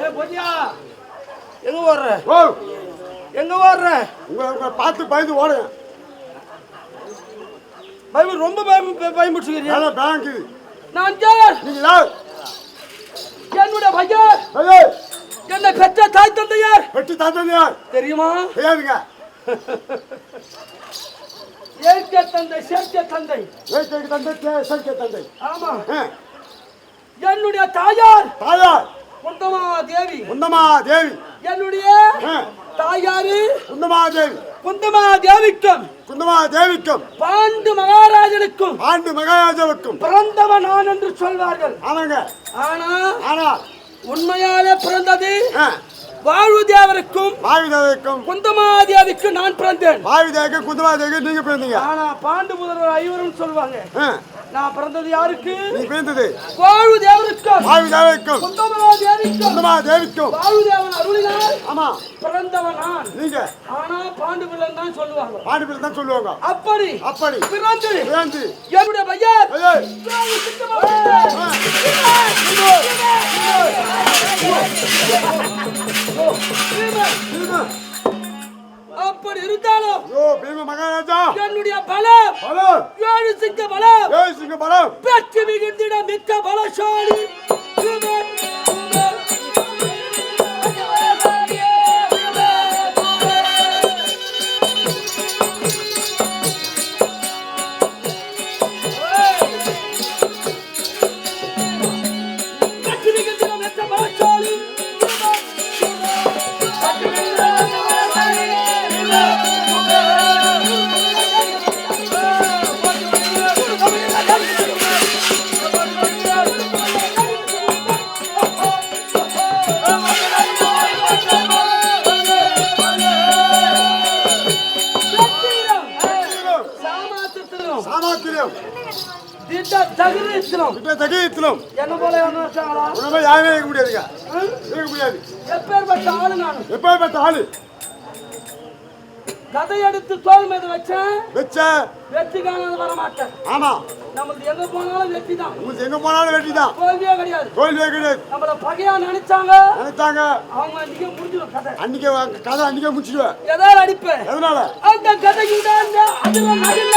ஏய் பொன்னியா. எங்க ஓடுற? ஓ. எங்க ஓடுற? உங்களை உங்களை பார்த்து பயந்து ஓடுங்க. பயம் ரொம்ப பயம் பயமுடுச்சுக்கிறியா நல்லா பேங்க் நான் யார் நீங்க யார்? என்னுடைய பையன். ஐயோ என்னை பெற்ற தாய் தந்தையார். வெட்டி தாத்தன் யார் தெரியுமா? தெரியாதுங்க. ஏற்க தந்தை சேர்க்க தந்தை. ஏற்கை தந்தை சேர்க்கை தந்தை. ஆமா. என்னுடைய தாயார். தாயார். குந்தமா தேவி குந்தமா தேவி என்னுடைய தாயாரு குந்தமா தேவி குந்தமா தேவிக்கும் குந்தமா தேவிக்கும் பாண்டு மகாராஜனுக்கும். ஆண்டு மகாராஜாவுக்கும் பிறந்தவன் நான் என்று சொல்வார்கள். ஆமாங்க. ஆனா ஆனால் உண்மையாலே பிறந்தது வாழ்வு தேவருக்கும் பாவிதேவிக்கும் குந்தமாதேவிக்கு நான் பிறந்தேன். பாவிதேவிக்கும் குந்தமா தேவிக்கும் நீங்க பிறந்தீங்க. ஆனா பாண்டு முதல்வர் ஐவரும் சொல்லுவாங்க ஆ, நான் பிறந்தது யாருக்கு? நீ பிறந்தது வாழ்வு தேவருக்கும் பாவிதேவிக்கும் குந்தமாதேவிக்கும் குந்தமா தேவிக்கும் வாழ்வு தேவன் அருளினால் ஆமா. பிறந்தவன் நான். நீங்க. ஆனா பாண்டு பிள்ளை தான் சொல்லுவாங்க. பாண்டி பிள்ளை தான் சொல்லுவாங்க. அப்படி. அப்படி. பிறந்து. பிறந்து. என்னுடைய பையன். அப்படி இருந்தாலும் ஐயோ பீம மகாராஜா. என்னுடைய பலம். ஹலோ ஏழு சிங்க பலம். ஏய் சிங்க பலம். பெற்று மிகுந்திட மிக்க பலசாலி. தகுதித்திலும் கிட்ட தகியத்திலும் என்ன போல? உணவை யாருமே இருக்க முடியாதுங்க? இருக்க முடியாது? எப்பேற்பட்ட ஆளு நானு? எப்பேற்பட்ட ஆளு? கதை எடுத்து தோல் மீது வச்சேன் வச்ச? வெற்றி காணாத வர மாட்டேன் ஆமா. நம்மளுக்கு எங்க போனாலும் வெற்றி தான். உங்களுக்கு எங்க போனாலும் வெற்றி தான். தோல்வியே கிடையாது. தோல்வியே கிடையாது. நம்மள பகையா நினைச்சாங்க? நினைச்சாங்க. அவங்க அன்னைக்கே முடிஞ்சிடும் கதை. அன்னைக்கு கதை அன்னைக்கே முடிச்சிடுவேன். ஏதாவது அடிப்பேன்? எதனால? அந்த கதையுட அந்த அதுல நடுல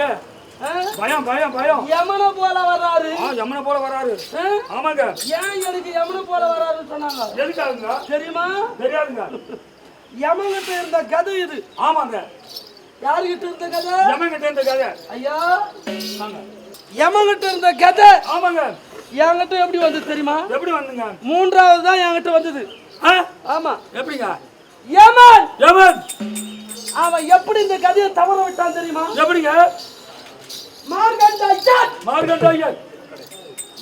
ஆ? பயம் பயம் பயம். யமனை போல வர்றாரு ஆ யமுனை போல வராரு? ஆமாங்க. ஏன் எனக்கு யமனை போல வர்றாருன்னு சொன்னாங்க? எதுக்காகுங்க? தெரியுமா? தெரியாதுங்க. யமன்கிட்ட இருந்த கதை இது. ஆமாங்க. யாருகிட்ட இருந்த கதை? எமன் கிட்ட இருந்த கதை. ஐயா. எமங்கிட்ட இருந்த கதை. ஆமாங்க. என்கிட்ட எப்படி வந்து தெரியுமா? எப்படி வந்துங்க? மூன்றாவது தான் என்கிட்ட வந்தது? ஆமா. எப்படிங்க? யமன்! எமன் அவன் எப்படி இந்த கதையை தவற விட்டான் தெரியுமா? எப்படிங்க? மார்கண்ட ஐயா மார்கண்டாயர்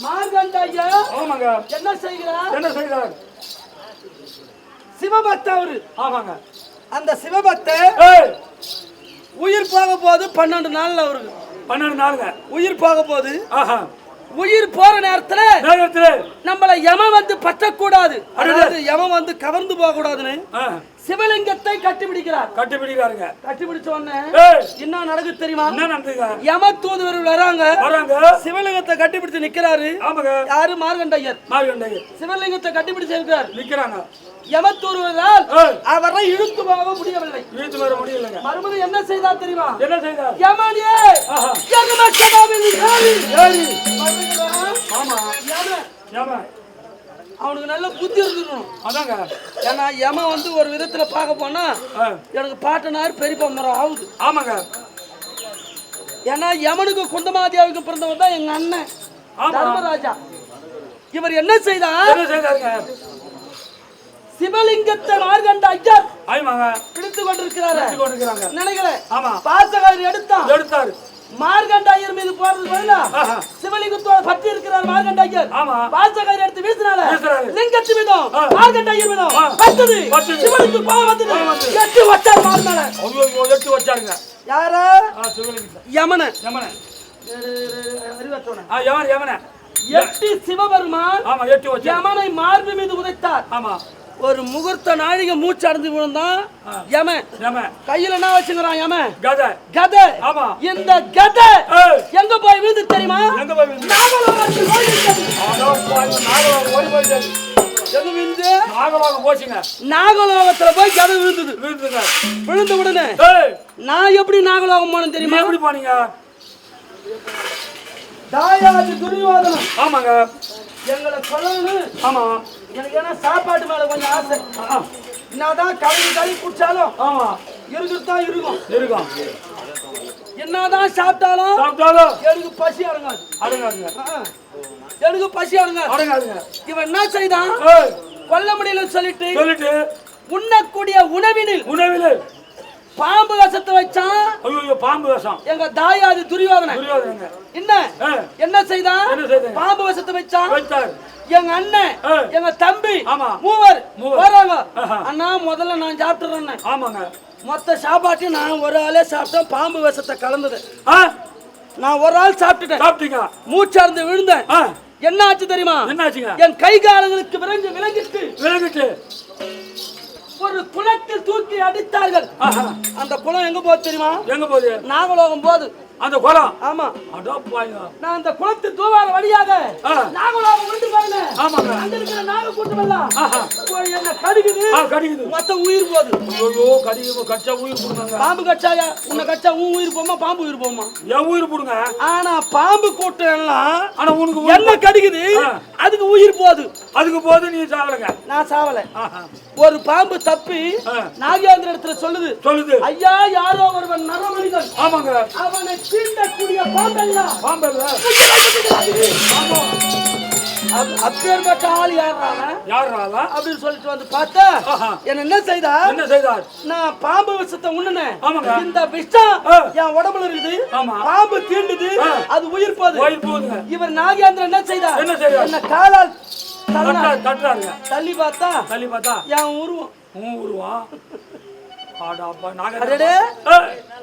மார்கண்ட ஐயா ஆமாங்க. என்ன செய்கிறார்? என்ன செய்தார் சிவபக்த அவரு. ஆமாங்க. அந்த சிவபக்த உயிர் போக போது பன்னெண்டு நாள்ல அவருக்கு. பன்னெண்டு நாளுங்க. உயிர் போக போது ஆஹா. உயிர் போற நேரத்துல நேரத்தில் நம்மள யமன் வந்து பற்றக்கூடாது. அதாவது யமன் வந்து கவர்ந்து போக கூடாதுன்னு சிவலிங்கத்தை கட்டிப்பிடிக்கிறார். கட்டிப்பிடிக்காருங்க. கட்டிப்பிடிச்ச உடனே என்ன நடக்குது தெரியுமா? என்ன நடந்துங்க யம தூதுவர்கள் வராங்க. வராங்க. சிவலிங்கத்தை கட்டிப்பிடிச்சு நிக்கிறாரு. ஆமாங்க. யாரு? மார்கண்டையர். மார்கண்டாயர். சிவலிங்கத்தை கட்டிப்பிடிச்சு இருக்கிறார். நிக்கிறாங்க. யம தூதுவரால் ஏய். அவரை இழுத்து போக முடியவில்லை. இழுத்து வர முடியலங்க மறுபடியும் என்ன செய்தார் தெரியுமா? என்ன செய்தார்? யமனே ஆஹா. யம சபாவில் ஏறி ஏறி. ஆமா. ஏமா. அவனுக்கு நல்ல புத்தி இருக்கணும் அதாங்க. ஏன்னா யம வந்து ஒரு விதத்துல பார்க்க போனா எனக்கு பாட்டனார் பெரியப்பா மரம் ஆகுது. ஆமாங்க. ஏன்னா யமனுக்கு குந்தமாதியாவுக்கு பிறந்தவன் தான் எங்க அண்ணன். தர்மராஜா. இவர் என்ன செய்தார்? சிவலிங்கத்தை மார்கண்ட ஐயர் பிடித்து கொண்டிருக்கிறாரு. நினைக்கிறேன் பாசகாரி எடுத்தான். எடுத்தாரு. மார்கண்ட ஐயர் மீது போறது பதிலா சிவலிங்கத்தோட பற்றி இருக்கிறார் மார்கண்ட ஐயர் ஆமா. பாசகாரி எடுத்து வீசினால. லிங்கத்து மீதும் ஆ. மார்கண்ட ஐயர் மீதும். பத்தது. சிவனுக்கு கோபம் வந்தது. எட்டு வச்சார் மார்மேல எடுத்து வச்சாருங்க. யார? சிவலிங்க யமன. யமன. அறிவற்றவன ஆ யமன் யமன. எட்டு சிவபெருமான் எட்டு யமனை மார்பு மீது உதைத்தார். ஆமா. ஒரு முகூர்த்த நாழிகை மூச்சு அடைஞ்சு விழுந்தான் யமன் கையில என்ன வச்சுக்கிறான் யமன் கதை. கதை. ஆமா. இந்த கதை. எங்க போய் விழுந்து தெரியுமா? எங்க போய் விழுந்து? நாகலோகத்தில் போய் கதை விழுந்தது. விழுந்த உடனே நான் எப்படி நாகலோகம் போனேன் தெரியுமா? எப்படி போனீங்க? தாயாதி துரியோதனம் ஆமாங்க. எங்களை சொல்லணும் ஆமா. எனக்கு ஏன்னா சாப்பாட்டு மேல கொஞ்சம் ஆசை. என்னதான் கழுவி கழுவி குடிச்சாலும் ஆமா. இருக்கிறது தான் இருக்கும் இருக்கும் என்னதான் சாப்பிட்டாலும் சாப்பிட்டாலும் எனக்கு பசி அடங்காது. அடங்காதுங்க. எனக்கு பசி அடங்காதுங்க. இவன் என்ன செய்தான்? கொல்ல முடியலன்னு சொல்லிட்டு சொல்லிட்டு உண்ணக்கூடிய உணவினில் உணவில் பாம்பு விஷத்தை வச்சான். ஐயோ பாம்பு விஷம். எங்க தாயாதி துரியோதனை என்ன? என்ன செய்தான் என்ன? பாம்பு விஷத்தை வச்சான். எங்க அண்ணன். எங்க தம்பி. மூவர். மூவர். வராங்க. அண்ணா முதல்ல நான் சாப்பிட்டுறேன் ஆமாங்க. மொத்த சாப்பாட்டையும் நான் ஒரு ஆளே சாப்பிட்டேன். பாம்பு விஷத்தை கலந்தது. நான் ஒரு ஆள் சாப்பிட்டுட்டேன். சாப்பிட்டீங்க. மூச்சார்ந்து விழுந்தேன். என்ன ஆச்சு தெரியுமா? என்னாச்சுங்க? என் கை கால்களுக்கு விரைஞ்சு விலகிட்டு விலகிட்டு ஒரு குளத்தில் தூக்கி அடித்தார்கள். அந்த குளம் எங்க போகுது தெரியுமா? எங்க போகுது? நாகலோகம் போகுது. அந்த குளம்? ஆமா. அடோ பாருங்க நான் அந்த குளத்து தூவார வழியாக. நாகலோகம் விட்டு பாருங்க ஆமாங்க. அங்க இருக்கிற நாக கூட்டம் எல்லாம் என்ன கடிக்குது. கடிக்குது. மொத்த உயிர் போகுது. ஐயோ கடிக்கு கச்சா உயிர் போடுங்க. பாம்பு கச்சாயா உன்னை கச்சா உன் உயிர் போமா பாம்பு உயிர் போமா என் உயிர் போடுங்க. ஆனா பாம்பு கூட்டம் எல்லாம் ஆனா உனக்கு என்ன கடிக்குது. அதுக்கு உயிர் போகுது. அதுக்கு போது நீ சாவலங்க. நான் சாவல. ஒரு பாம்பு தப்பி. நாகேந்திர இடத்துல சொல்லுது சொல்லுது. ஐயா யாரோ ஒருவன் நரமனிதன் ஆமாங்க. அவனை தீண்டக்கூடிய பாம்பல்ல? அப்- அப்பேற்பட்ட ஆள் யாரான யார் ராதா அப்படின்னு சொல்லிட்டு வந்து பார்த்தா. என்ன என்ன செய்தா என்ன செய்தார்? நான் பாம்பு விஷத்தை உண்ணுனேன். இந்த விஷம். என் உடம்புல இருக்குது. ஆமா. பாம்பு தீண்டுது. அது உயிர் போகுது. இவர் நாகேந்திரன் என்ன செய்தார்? என்ன செய்தார்? என்ன காலால் தட்டுறாருங்க தள்ளி பார்த்தா தள்ளி பார்த்தா? என் உருவம் உன் உருவம்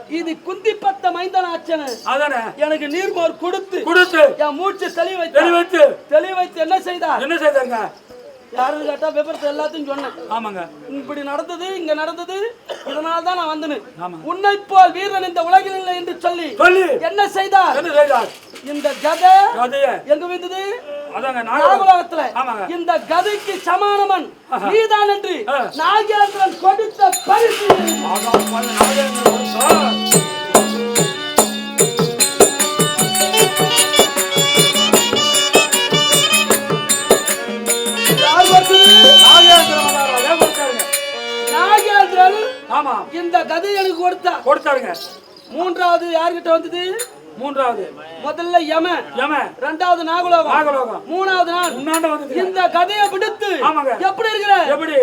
இது குந்தி பத்த மைந்தன் ஆச்சனு. அதானே? எனக்கு நீர்மோர் கொடுத்து கொடுத்து. என் மூச்சு தெளி தெளி வைத்து வைத்து தெளி வைத்து என்ன செய்தார்? என்ன செய்தாங்க யாருன்னு கேட்டா விபரத்தை எல்லாத்தையும் சொன்னேன். ஆமாங்க. இப்படி நடந்தது இங்க நடந்தது இதனால தான் நான் வந்தேன். உன்னை போல் வீரன் இந்த உலகில் இல்லை என்று சொல்லி சொல்லி. என்ன செய்தார்? என்ன செய்தார்? இந்த கதை எங்க வந்தது நாகலோகத்துல. இந்த கதைக்கு சமானமன் நீதான் என்று. நாகேந்திரன் கொடுத்த பரிசு. நாகேந்திரன் ஆமா. இந்த கதை எனக்கு கொடுத்தா கொடுத்தாருங்க மூன்றாவது யார்கிட்ட வந்தது? மூன்றாவது. முதல்ல யம யம. ரெண்டாவது நாகலோகம் நாகலோகம். மூணாவது நான் முன்னாண்ட வந்தது. இந்த கதையை பிடித்து ஆமாங்க. எப்படி இருக்கிற? எப்படி?